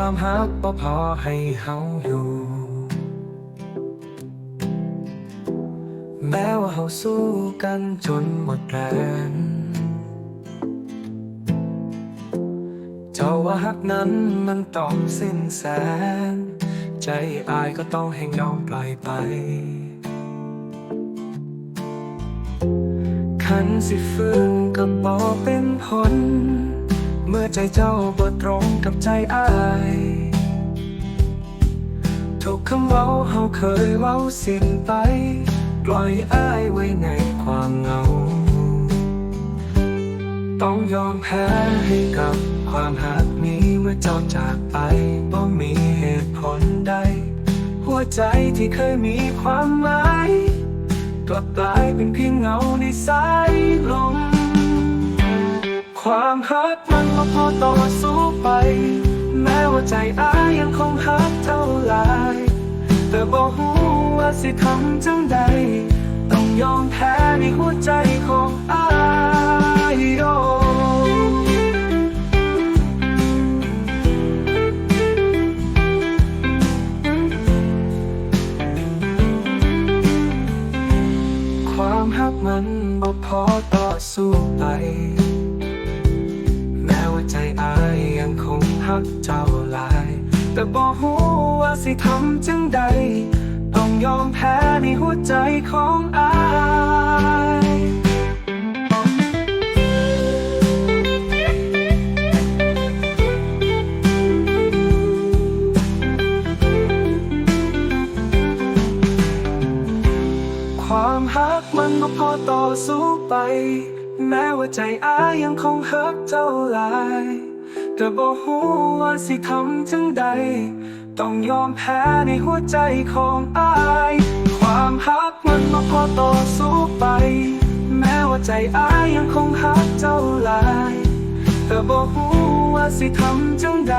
ความฮักพอพอให้เฮาอยู่ แม้ว่าเฮาสู้กันจนหมดแรงเจ้าว่าฮักนั้นมันต้องสิ้นแสน ใจอายก็ต้องให้ยอมปล่อยไปขันสิฟื้นก็บอกเป็นผล เมื่อใจเจ้าบ่ตรงกับใจอายทุกคำเว้าเฮาเคยเว้าสิ้นไป ปล่อยอายไว้ในความเหงา ต้องยอมแพ้ให้กับความหักนี้เมื่อเจ้าจากไปบ่มีเหตุผลใด หัวใจที่เคยมีความหมาย กลับกลายเป็นเพียงเงาในสายลม ความฮักมันก็พอต่อสู้ไป แม้ว่าใจอายยังคงฮักเท่าไรแต่บอกหูว่าสิทำจังใด ต้องยอมแพ้ในหัวใจของอายโอความฮักมันบ่พอต่อสู้ไป ทักเจ้าหลาย แต่บอกหูว่าสิทำจังใด ต้องยอมแพ้ในหัวใจของอายความฮักมันก็พอต่อสู้ไป แม้ว่าใจอายยังคงฮักเจ้าหลาย แต่บอกหูว่าสิทำจังใด ต้องยอมแพ้ในหัวใจของอาย ความฮักมันมาพอต่อสู้ไป แม้ว่าใจอายยังคงฮักเจ้าหลาย แต่บอกหูว่าสิทำจังใด